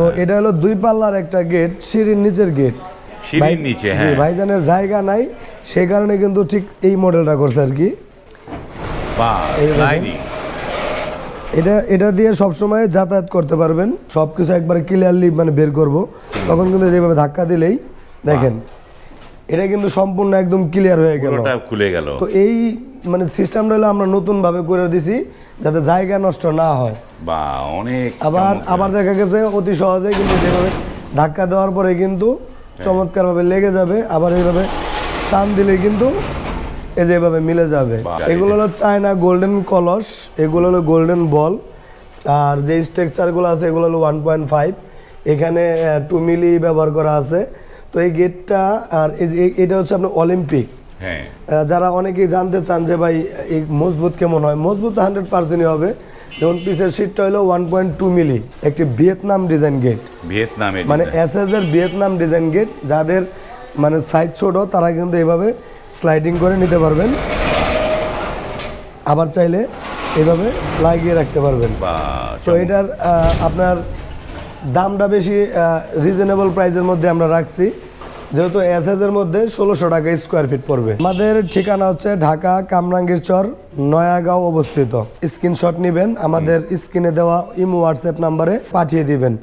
তো এটা হলো দুই পাল্লার একটা গেট সিঁড়ির নিচের গেট সিঁড়ির নিচে হ্যাঁ। ভাইজানের জায়গা নাই সেই কারণে কিন্তু ঠিক এই মডেলটা করছে আর কি। এটা এটা দিয়ে সবসময় যাতায়াত করতে পারবেন। সব কিছু একবারে ক্লিয়ারলি মানে বের করব। তখন কিন্তু যেভাবে ধাক্কা দিলেই দেখেন এটা কিন্তু সম্পূর্ণ একদম ক্লিয়ার হয়ে গেল। পুরোটা খুলে গেল। তো এই মানে সিস্টেমটা হলো আমরা নতুন ভাবে করে দিছি যাতে জায়গা নষ্ট না হয়। বা অনেক আবার আবার দেখা গেছে অতি সহজে কিন্তু যেভাবে ধাক্কা দেওয়ার পরে কিন্তু চমৎকার ভাবে লেগে যাবে আবার এইভাবে টান দিলে কিন্তু এই যে এভাবে মিলে যাবে। এগুলো হলো চায়না গোল্ডেন কলস এগুলো হলো গোল্ডেন বল। আর যে স্ট্রাকচারগুলো আছে এগুলো হলো ওয়ান পয়েন্ট ফাইভ এখানে টু মিলি ব্যবহার করা আছে। তো এই গেটটা আর এই এটা হচ্ছে আপনার অলিম্পিক হ্যাঁ। যারা অনেকেই জানতে চান যে ভাই এই মজবুত কেমন হয়? মজবুত হান্ড্রেড পার্সেন্টই হবে। যেমন পিসের সিটটা হলো ওয়ান পয়েন্ট টু মিলি একটি ভিয়েতনাম ডিজাইন গেট ভিয়েতনামে মানে এস এস এর ভিয়েতনাম ডিজাইন গেট যাদের মানে সাইজ ছোট তারা কিন্তু এভাবে স্লাইডিং করে নিতে পারবেন। আবার চাইলে এভাবে লাগিয়ে রাখতে পারবেন। তো এটার আপনার দামটা বেশি রিজনেবল প্রাইসের মধ্যে আমরা রাখছি। যেহেতু এস এস এর মধ্যে ষোলোশো টাকা স্কোয়ার ফিট পড়বে। আমাদের ঠিকানা হচ্ছে ঢাকা কামরাঙ্গীর চর নয়াগাঁও অবস্থিত। স্ক্রিনশট নিবেন, আমাদের স্ক্রিনে দেওয়া ইমো হোয়াটসঅ্যাপ নাম্বারে পাঠিয়ে দিবেন।